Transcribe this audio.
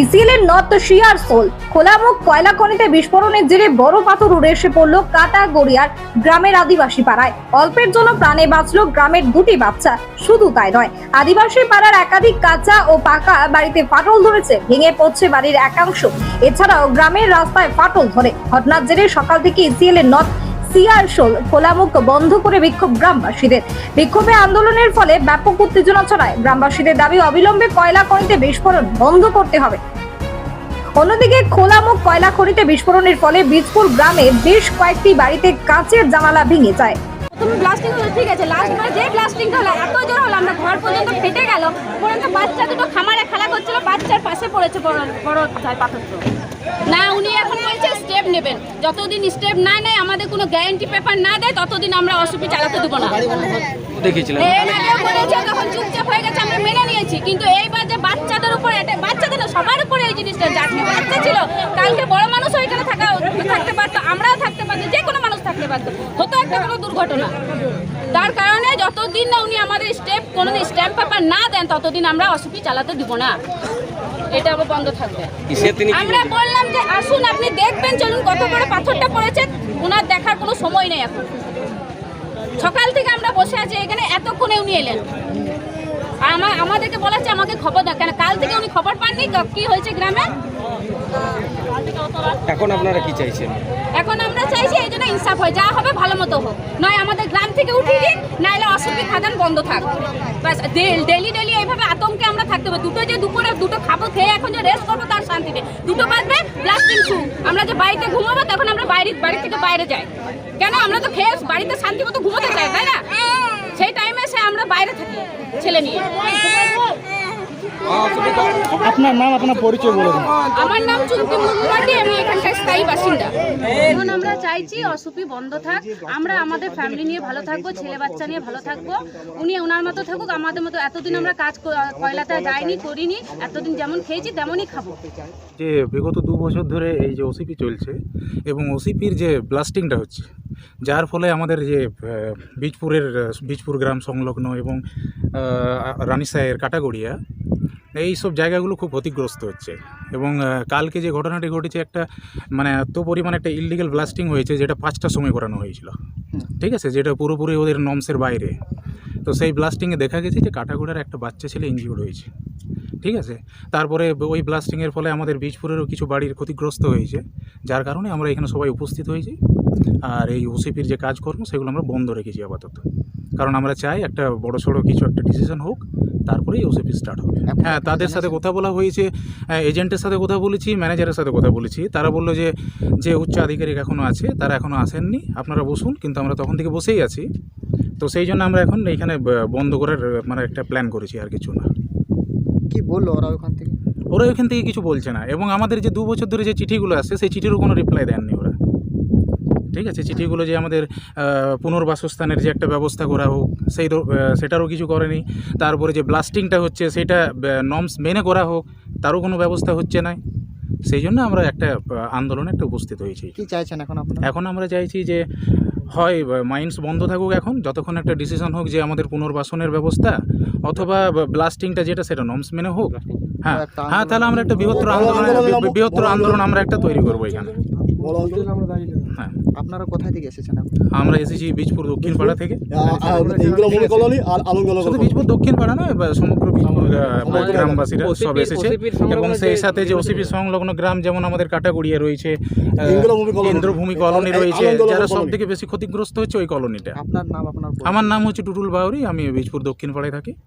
ECL এর north শিয়ার soul. খোলামুখ কয়লা খনিতে বিস্ফোরণের জেরে বড় পাথর উড়ে এসে পড়ল কাটা গড়িয়ার গ্রামের আদিবাসী পাড়ায়। অল্পের জন্য প্রাণে বাঁচল গ্রামের দুটি বাচ্চা। শুধু তাই নয়, আদিবাসী পাড়ার একাধিক কাঁচা ও পাকা বাড়িতে ফাটল ধরেছে, ভেঙে পড়ছে বাড়ির একাংশ। এছাড়াও গ্রামের রাস্তায় ফাটল ধরে। ঘটনার জেরে সকাল থেকে ইসিএলের নর্থ সিআর খোলামুখ বন্ধ করে বিক্ষোভ গ্রামবাসীদের। বিক্ষোভে আন্দোলনের ফলে ব্যাপক উত্তেজনা ছড়ায়। গ্রামবাসীদের দাবি, অবিলম্বে কয়লা খনিতে বিস্ফোরণ বন্ধ করতে হবে। অন্যদিকে খোলামুখ কয়লা খনিতে বিস্ফোরণের ফলে বীজপুর গ্রামে বেশ কয়েকটি বাড়িতে কাঁচের জানালা ভেঙে যায়। প্রথমে ব্লাস্টিং হলো ঠিক আছে যে ব্লাস্টিংটা হলো এত জোর হলো আমরা ঘর পর্যন্ত ফেটে গেল। পর্যন্ত বাচ্চা দুটো খামারে খেলা করছিল বাচ্চার পাশে পড়েছে বড় বড় যায় পাথরটা না উনি এখন বলছে স্টেপ নেবেন। যতদিন স্টেপ না নেয় আমাদের কোনো গ্যারান্টি পেপার না দেয় ততদিন আমরা অসুবিধা চালাতে দেবো না। বলেছে তখন চুপচাপ হয়ে গেছে আমরা মেনে নিয়েছি। কিন্তু এইবার যে বাচ্চাদের উপরে বাচ্চাদের সবার উপরে এই জিনিসটা বাচ্চা ছিল কালকে বড় মানুষ ওইখানে থাকা থাকতে পারতো আমরাও থাকতে পারতো যে মানুষ পারতো হতো একটা কোনো দুর্ঘটনা। তার কারণে যতদিন না উনি আমাদের স্টেপ কোনো স্ট্যাম্প পেপার না দেন ততদিন আমরা অসুখী চালাতে দিব না। এটা আবার বন্ধ থাকবে। আমরা বললাম যে আসুন আপনি দেখবেন চলুন কত বড় পাথরটা পড়েছে ওনার দেখার কোনো সময় নেই এখন। সকাল থেকে আমরা বসে আছি এখানে এতক্ষণে উনি এলেন। আমার আমাদেরকে বলেছে আমাকে খবর দাও। কেন কাল থেকে উনি খবর পাননি? ক- কি হয়েছে গ্রামে? এখন আপনারা কি চাইছেন? এখন আমরা চাইছি এই জন্য ইনসাফ হয়, যা হবে ভালো মতো হোক। নয়, আমাদের গ্রাম থেকে উঠিয়ে দিন নাহলে অসুবিধা খাদান বন্ধ থাক। ডেলি ডেলি এইভাবে আতঙ্কে আমরা থাকতে হবে। দুটো যে দুপুরে দুটো খাব, খেয়ে এখন যে রেস্ট করব, তার শান্তি নেই। দুটো বাজবে ব্লাস্টিং শু আমরা যে বাড়িতে ঘুমাবো, তখন আমরা বাইরে বাড়ি থেকে বাইরে যাই। কেন? আমরা তো খেয়ে বাড়িতে শান্তি মতো ঘুমোতে চাই, তাই না? সেই টাইমে সে আমরা বাইরে থাকি, ছেলে নিয়ে। আপনার নাম আপনার পরিচয় বলে দিন। আমার নাম চুমকি মুর্মুমাটি আমি এখানকার স্থায়ী বাসিন্দা। এখন আমরা চাইছি অসুপি বন্ধ থাক আমরা আমাদের ফ্যামিলি নিয়ে ভালো থাকব ছেলে বাচ্চা নিয়ে ভালো থাকব। উনি ওনার মতো থাকুক আমাদের মতো এতদিন আমরা কাজ কয়লাতে যাইনি করিনি এতদিন যেমন খেয়েছি তেমনই খাব। যে বিগত দু বছর ধরে এই যে ওসিপি চলছে এবং ওসিপির যে ব্লাস্টিংটা হচ্ছে যার ফলে আমাদের যে বীজপুরের বীজপুর গ্রাম সংলগ্ন এবং আহ, রানীসাহের কাটাগড়িয়া এই সব জায়গাগুলো খুব ক্ষতিগ্রস্ত হচ্ছে। এবং কালকে যে ঘটনাটি ঘটেছে একটা মানে এত পরিমাণে একটা ইললিগাল ব্লাস্টিং হয়েছে যেটা পাঁচটার সময় করানো হয়েছিল। ঠিক আছে? যেটা পুরোপুরি ওদের নমসের বাইরে। তো সেই ব্লাস্টিংয়ে দেখা গেছে যে কাটাগোড়ার একটা বাচ্চা ছেলে ইনজিওর্ড হয়েছে। ঠিক আছে? তারপরে ওই ব্লাস্টিংয়ের ফলে আমাদের বীজপুরেরও কিছু বাড়ির ক্ষতিগ্রস্ত হয়েছে। যার কারণে আমরা এখানে সবাই উপস্থিত হয়েছি। আর এই ওসিপির যে কাজকর্ম সেগুলো আমরা বন্ধ রেখেছি আপাতত। কারণ আমরা চাই একটা বড় সড়ো কিছু একটা ডিসিশন হোক তারপরেই ওসিপি স্টার্ট হবে। হ্যাঁ তাদের সাথে কথা বলা হয়েছে এজেন্টের সাথে কথা বলেছি ম্যানেজারের সাথে কথা বলেছি তারা বলল যে যে উচ্চ আধিকারিক এখনও আছে তারা এখনও আসেননি আপনারা বসুন কিন্তু আমরা তখন থেকে বসেই আছি। তো সেই জন্য আমরা এখন এইখানে বন্ধ করার মানে একটা প্ল্যান করেছি আর কিছু না। কি বলল ওরা ওখান থেকে? ওরা ওইখান থেকে কিছু বলছে না। এবং আমাদের যে দু বছর ধরে যে চিঠিগুলো আসছে সেই চিঠিরও কোনো রিপ্লাই দেননি ওরা। ঠিক আছে? চিঠিগুলো যে আমাদের পুনর্বাসস্থানের যে একটা ব্যবস্থা করা হোক সেই সেটারও কিছু করেনি। তারপরে যে ব্লাস্টিংটা হচ্ছে সেটা নর্মস মেনে করা হোক তারও কোনো ব্যবস্থা হচ্ছে না। সেই জন্য আমরা একটা আন্দোলনে একটা উপস্থিত হয়েছি। কি চাইছেন এখন এখন আমরা চাইছি যে হয় মাইন্স বন্ধ থাকুক এখন যতক্ষণ একটা ডিসিশন হোক যে আমাদের পুনর্বাসনের ব্যবস্থা অথবা ব্লাস্টিংটা যেটা সেটা নর্মস মেনে হোক। হ্যাঁ। হ্যাঁ তাহলে আমরা একটা বৃহত্তর আন্দোলন বৃহত্তর আন্দোলন আমরা একটা তৈরি করব এখানে। হ্যাঁ। আপনারা কোথায় থেকে এসেছেন আমরা এসেছি বীজপুর দক্ষিণ পাড়া থেকে কলোনি আর আলমগঞ্জ শুধু বীজপুর দক্ষিণ পাড়া নয় সমগ্র গ্রামবাসীরা সব এসেছে। এবং সেই সাথে যে ওসিপি সংলগ্ন গ্রাম যেমন আমাদের কাটাগুড়িয়া রয়েছে ইন্দ্রভূমি কলোনি। রয়েছে যারা সব থেকে বেশি ক্ষতিগ্রস্ত হচ্ছে ওই কলোনিটা। আপনার নাম আপনার আমার নাম হচ্ছে টুটুল বাউরি আমি বীজপুর দক্ষিণ পাড়ায় থাকি।